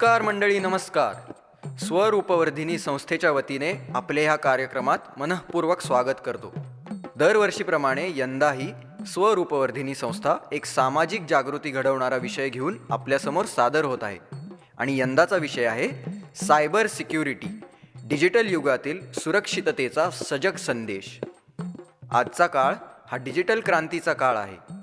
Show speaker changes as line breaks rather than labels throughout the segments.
नमस्कार मंडळी नमस्कार. स्वरूपवर्धिनी संस्थेच्या वतीने आपले ह्या कार्यक्रमात मनःपूर्वक स्वागत करतो. दरवर्षीप्रमाणे यंदाही स्वरूपवर्धिनी संस्था एक सामाजिक जागृती घडवणारा विषय घेऊन आपल्यासमोर सादर होत आहे. आणि यंदाचा विषय आहे सायबर सिक्युरिटी डिजिटल युगातील सुरक्षिततेचा सजग संदेश. आजचा काळ हा डिजिटल क्रांतीचा काळ आहे.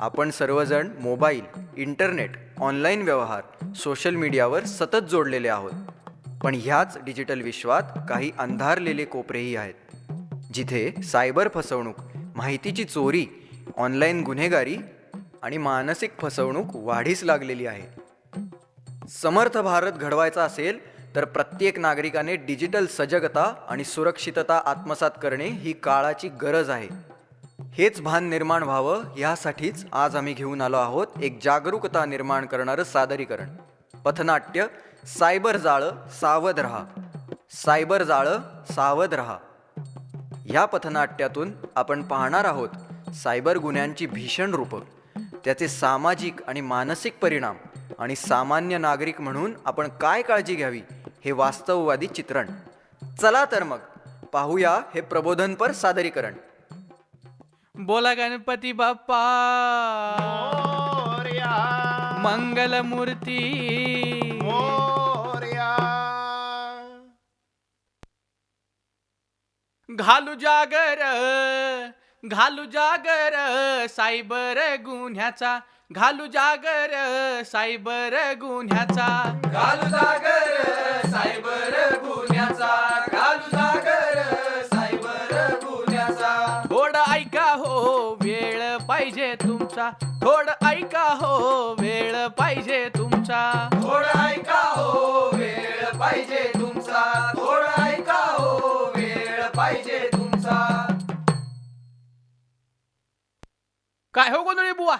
आपण सर्वजण मोबाईल इंटरनेट ऑनलाईन व्यवहार सोशल मीडियावर सतत जोडलेले आहोत. पण ह्याच डिजिटल विश्वात काही अंधारलेले कोपरेही आहेत. जिथे सायबर फसवणूक माहितीची चोरी ऑनलाईन गुन्हेगारी आणि मानसिक फसवणूक वाढीस लागलेली आहे. समर्थ भारत घडवायचा असेल तर प्रत्येक नागरिकाने डिजिटल सजगता आणि सुरक्षितता आत्मसात करणे ही काळाची गरज आहे. हेच भान निर्माण व्हावं यासाठीच आज आम्ही घेऊन आलो आहोत एक जागरूकता निर्माण करणारं सादरीकरण. पथनाट्य सायबर जाळं सावध रहा. सायबर जाळं सावध रहा. या पथनाट्यातून आपण पाहणार आहोत सायबर गुन्ह्यांची भीषण रूपं. त्याचे सामाजिक आणि मानसिक परिणाम आणि सामान्य नागरिक म्हणून आपण काय काळजी घ्यावी हे वास्तववादी चित्रण. चला तर मग पाहूया हे प्रबोधनपर सादरीकरण.
बोला गणपती बाप्पा.
मोरया.
मंगल मूर्ती
मोरया.
घालू जागर घालू जागर सायबर गुन्ह्याचा. घालू जागर सायबर गुन्ह्याचा. घालू जागर सायबर गुन्ह्याचा. हो वेळ पाहिजे तुमचा. थोडं ऐका हो वेळ पाहिजे तुमचा. थोडं ऐका हो वेळ पाहिजे तुमचा. थोडं ऐका हो वेळ पाहिजे तुमचा. काय हो गोंधळी बुवा?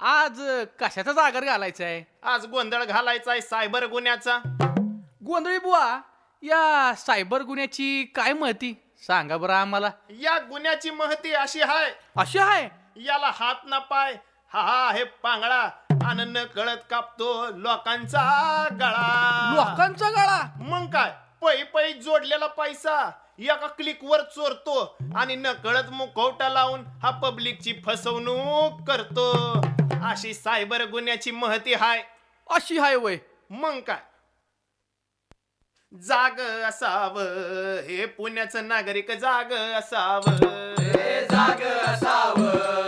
आज कशाचा जागर घालायचा आहे
आज गोंधळ घालायचाय सायबर गुन्ह्याचा.
गोंधळी बुवा या सायबर गुन्ह्याची काय महती? सांगा बरं आम्हाला.
या गुन्ह्याची महती अशी आहे
अशी आहे
याला हात ना पाय. हा हा हे पांगळा. आनंद कळत कापतो लोकांचा गळा.
लोकांचा गळा?
मग काय? पै पै जोडलेला पैसा. एका क्लिक वर चोरतो. आणि न कळत मुखवटा लावून हा पब्लिकची फसवणूक करतो. अशी सायबर गुन्ह्याची महती हाय.
अशी आहे वय.
मग काय? जाग असाव. हे पुण्याचं नागरिक जाग असाव.
जाग असावं.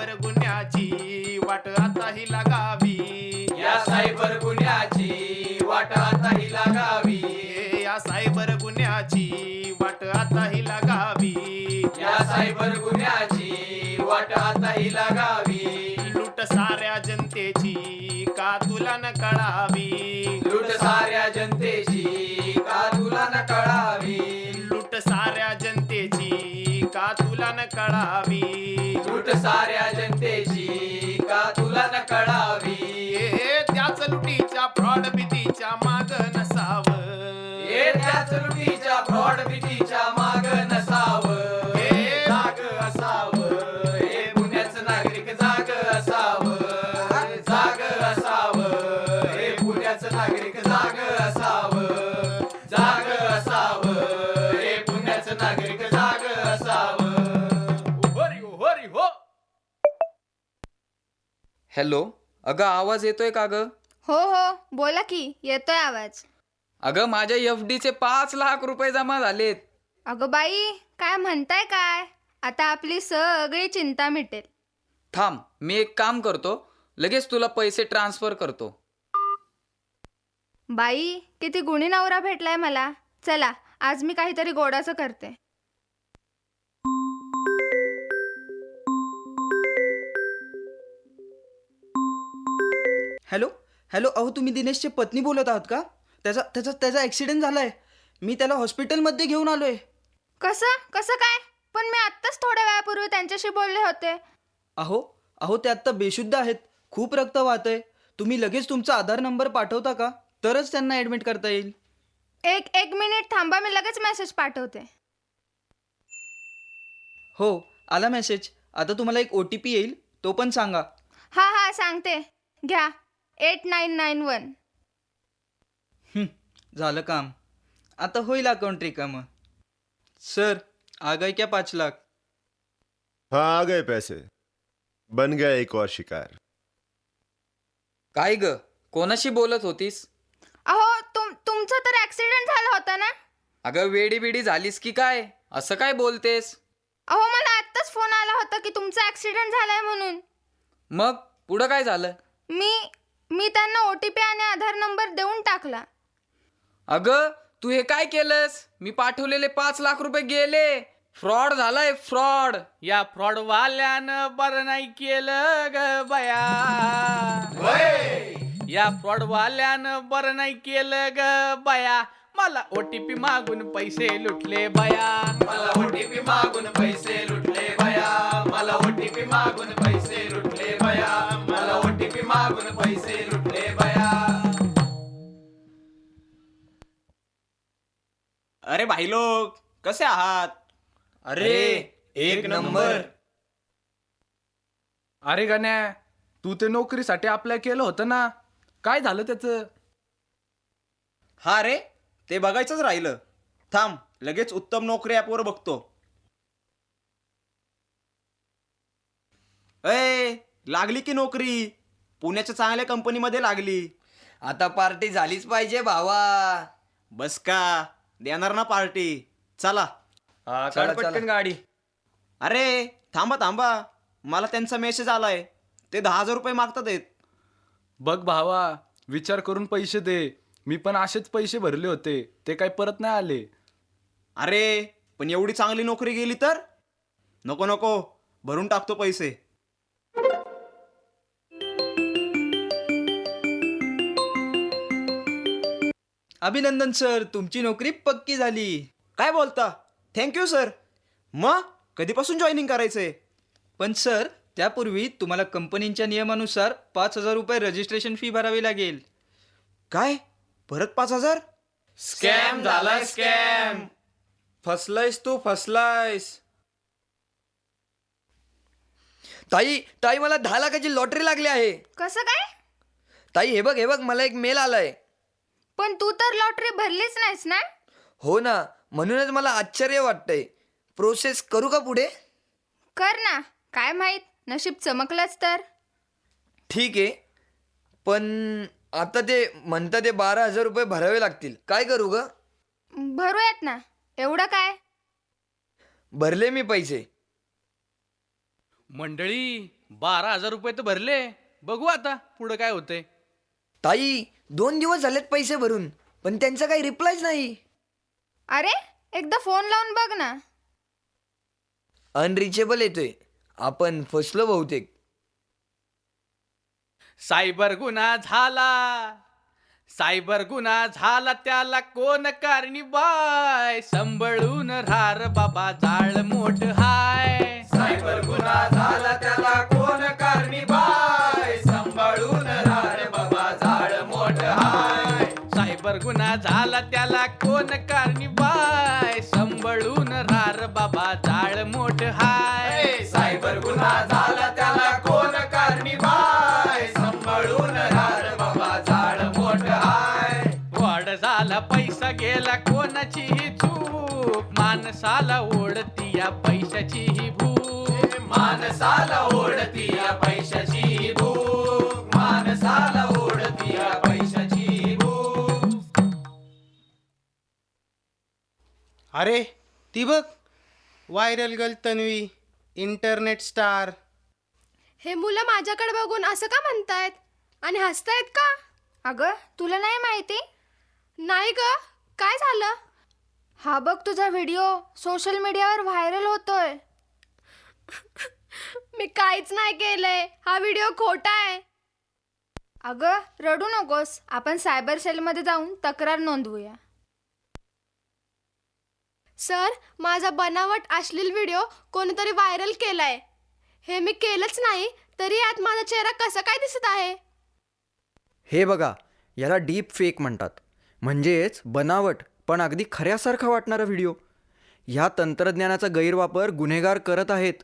सायबर गुन्ह्याची वाट आताही लागावी.
या सायबर गुन्ह्याची वाट आताही लागावी.
हे या सायबर गुन्ह्याची वाट आताही लागावी.
या सायबर गुन्ह्याची वाट आताही लागावी.
लूट साऱ्या जनतेची का तुला न कळावी
लूट साऱ्या जनतेची का तुला न कळावी
लूट साऱ्या जनतेची का तुला न कळावी
लूट साऱ्या
हॅलो अगं आवाज येतोय का ग?
हो हो बोला की येतोय आवाज.
अगं माझ्या एफ चे पाच लाख रुपये जमा झालेत.
अगं बाई काय म्हणताय काय? आता आपली सगळी चिंता मिटेल.
थांब मी एक काम करतो. लगेच तुला पैसे ट्रान्सफर करतो.
बाई किती गुणी नवरा भेटलाय मला. चला आज मी काहीतरी गोडाचं करते.
हॅलो? हॅलो अहो तुम्ही दिनेशची पत्नी बोलत आहात का? त्याचा त्याचा त्याचा ॲक्सिडेंट झालाय. मी त्याला हॉस्पिटलमध्ये घेऊन आलोय.
कसं? कसं काय? पण मी आत्ताच थोड्या वेळापूर्वी त्यांच्याशी बोलले होते.
अहो अहो ते आत्ता बेशुद्ध आहेत. खूप रक्त वाहतंय तुम्ही लगेच तुमचा आधार नंबर पाठवता का? तरच त्यांना ॲडमिट करता येईल.
एक एक मिनिट थांबा मी लगेच मेसेज पाठवते.
हो आला मेसेज आता तुम्हाला एक ओ टी पी येईल. तो पण सांगा.
हा हा सांगते. घ्या. Eight nine nine one.
हं, झालं काम. आता होईल अकाउंट रिकामं. सर आ गए क्या पाच लाख?
हाँ आ गए पैसे. बन गया एक और शिकार.
काय ग? कोणाशी बोलत होतीस?
अहो तुम तुमचा तर ॲक्सिडेंट झाला होता ना?
अगं वेडी बिडी झालीस की काय? असं काय बोलतेस?
अहो मला आत्ताच फोन आला होता की तुमचा ॲक्सिडेंट झालाय म्हणून.
मग पुढं काय झालं?
मी मी त्यांना ओ टी पी आणि आधार नंबर देऊन टाकला.
अगं तू हे काय केलंस? मी पाठवलेले पाच लाख रुपये गेले. फ्रॉड झालाय फ्रॉड.
या फ्रॉड वाल्यानं बरं नाही केलं ग बया. या फ्रॉड वाल्यानं बरं नाही केलं ग बया. मला ओटीपी मागून पैसे लुटले बया. मला ओटीपी मागून पैसे लुटले बया. मला ओटीपी मागून पैसे लुटले बया.
अरे भाई लोग कसे आहात?
अरे एक नंबर.
अरे गण्या तू ते नोकरीसाठी अप्लाय केलं होतं ना? काय झालं त्याचं?
हा रे ते बघायचंच राहिलं. थांब लगेच उत्तम नोकरी ॲपवर बघतो. अय लागली की नोकरी? पुण्याच्या चांगल्या कंपनीमध्ये लागली.
आता पार्टी झालीच पाहिजे भावा.
बस का? देणार ना पार्टी. चला.
चला, चला.
गाडी.
अरे थांबा थांबा. मला त्यांचा मेसेज आलाय. ते दहा हजार रुपये मागतात आहेत.
बघ भावा विचार करून पैसे दे. मी पण असेच पैसे भरले होते. ते काही परत नाही आले.
अरे पण एवढी चांगली नोकरी गेली तर? नको नको. भरून टाकतो पैसे.
अभिनंदन सर. तुमची नोकरी पक्की झाली.
काय बोलता? Thank you sir. मग? कधीपासून जॉईनिंग करायचंय?
पण सर त्यापूर्वी तुम्हाला कंपनीच्या नियमानुसार पाच हजार रुपये रजिस्ट्रेशन फी भरावी लागेल.
काय? परत पाच हजार?
स्कॅम झालाय स्कॅम
फसलायस तू फसलायस. ताई ताई मला दहा लाखाची लॉटरी लागली आहे.
कसं काय?
ताई हे बघ हे बघ मला एक मेल आलाय.
पण तू तर लॉटरी भरलीच नाहीस ना?
हो ना म्हणूनच मला आश्चर्य वाटतंय. प्रोसेस करू का पुढे?
कर ना काय माहीत नशीब चमकलंच तर.
ठीक आहे पण आता ते म्हणता ते बारा हजार रुपये भरावे लागतील. काय करू ग?
भरूयात ना एवढं काय?
भरले मी पैसे.
मंडळी बारा हजार रुपये तर भरले. बघू आता पुढं काय होतंय.
ताई दोन दिवस झालेत पैसे भरून पण त्यांचा काही रिप्लायच नाही.
अरे एकदा फोन लावून बघ ना.
अनरिचेबल येतोय. आपण फसलो बहुतेक.
सायबर गुन्हा झाला. सायबर गुन्हा झाला त्याला कोण कारणी बाय? संभळून रार बाबा जाळ मोठ हाय. सायबर गुन्हा झाला त्याला कोण सायबर गुन्हा झाला त्याला कोण कारणी बाय संभळून रार बाबा जाळ मोठ हाय. सायबर गुन्हा झाला त्याला कोण कारणी बाय संभळून रार बाबा जाळ मोठ हाय. वाढ झाला पैसा गेला कोणाचीही चूक? माणसाला ओढती या पैशाची ही भूक. माणसाला
अरे ती बघ. Viral girl Tanvi internet star
हे मुलं माझ्याकडे बघून असं का म्हणतायत? आणि हसतायत का? अगं तुला नाही माहिती? नाही ग. काय झालं? हा बघ तुझा व्हिडिओ सोशल मीडियावर व्हायरल होतोय. मी काहीच नाही केलंय. हा व्हिडिओ खोटा आहे. अगं रडू नकोस. आपण सायबर सेलमध्ये जाऊन तक्रार नोंदवूया.
सर माझा बनावट अश्लील व्हिडिओ कोणीतरी व्हायरल केलाय. हे मी केलंच नाही तरी यात माझा चेहरा कसा काय दिसत आहे?
हे बघा याला डीप फेक म्हणतात. म्हणजेच बनावट पण अगदी खऱ्यासारखा वाटणारा व्हिडिओ. ह्या तंत्रज्ञानाचा गैरवापर गुन्हेगार करत आहेत.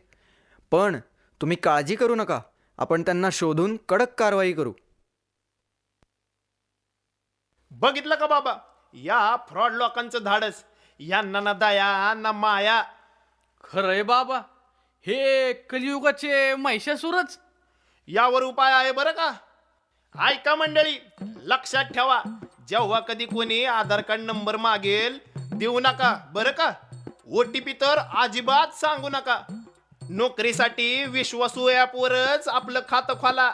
पण तुम्ही काळजी करू नका आपण त्यांना शोधून कडक कारवाई करू.
बघितलं का बाबा? या फ्रॉड लोकांचं धाडस. यांना ना दया ना माया.
खरंय बाबा. हे कलियुगाचे महिषासुरच.
यावर उपाय आहे बरं का? ऐका मंडळी लक्षात ठेवा. जेव्हा कधी कोणी आधार कार्ड नंबर मागेल देऊ नका बरं का? ओ टी पी तर अजिबात सांगू नका. नोकरीसाठी विश्वासू ॲपवरच आपलं खातं खोला.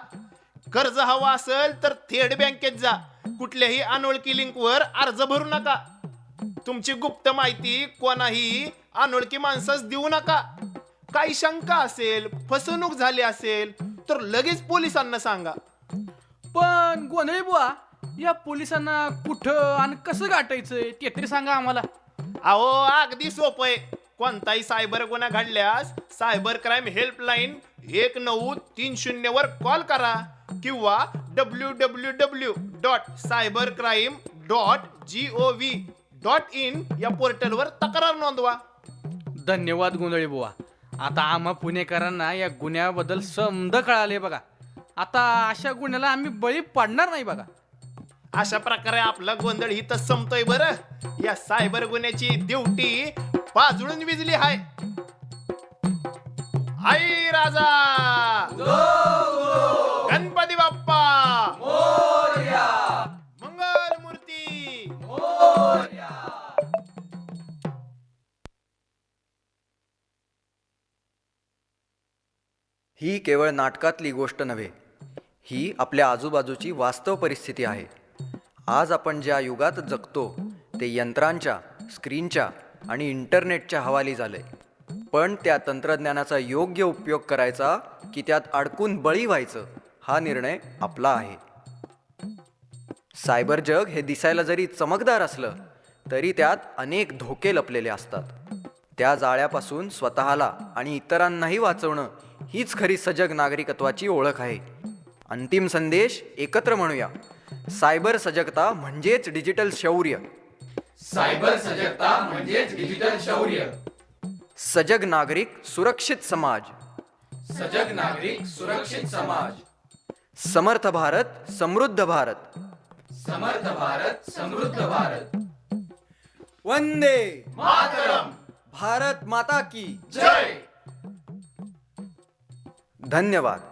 कर्ज हवं असेल तर थेट बँकेत जा. कुठल्याही अनोळखी लिंकवर अर्ज भरू नका. तुमची गुप्त माहिती कोणाही अनोळखी माणसास देऊ नका. काही शंका असेल फसवणूक झाली असेल तर लगेच पोलिसांना सांगा.
पण गोंधळी बुवा या पोलिसांना कुठं आणि कसं गाठायचंय ते तरी सांगा आम्हाला.
अहो अगदी सोपं आहे कोणताही सायबर गुन्हा घडल्यास सायबर क्राईम हेल्पलाईन एक नऊ तीन शून्य वर कॉल करा किंवा W W W dot cyber crime dot G O V dot in या पोर्टलवर तक्रार नोंदवा.
धन्यवाद गोंधळी बुवा. आता आम्हा पुणेकरांना या गुन्ह्याबद्दल समद कळाले बघा. आता अशा गुन्ह्याला आम्ही बळी पडणार नाही बघा.
अशा प्रकारे आपला गोंधळ इथं संपतोय बरं. या सायबर गुन्ह्याची ड्युटी पाजळून विजली हाय. आई राजा! गणपती बाप्पा!
ही केवळ नाटकातली गोष्ट नव्हे ही आपल्या आजूबाजूची वास्तव परिस्थिती आहे. आज आपण ज्या युगात जगतो ते यंत्रांच्या स्क्रीनच्या आणि इंटरनेटच्या हवाली झाले पण त्या तंत्रज्ञानाचा योग्य उपयोग करायचा की त्यात अडकून बळी व्हायचं हा निर्णय आपला आहे. सायबर जग हे दिसायला जरी चमकदार असलं तरी त्यात अनेक धोके लपलेले असतात. त्या जाळ्यापासून स्वतःला आणि इतरांनाही वाचवणं हीच खरी सजग नागरिकत्वाची ओळख आहे. अंतिम संदेश एकत्र म्हणूया. सायबर सजगता म्हणजेच डिजिटल शौर्य.
सायबर सजगता म्हणजेच डिजिटल शौर्य.
सजग नागरिक सुरक्षित समाज.
सजग नागरिक सुरक्षित समाज.
समर्थ भारत समृद्ध भारत.
समर्थ भारत समृद्ध भारत.
वंदे भारत माता की
जय.
धन्यवाद.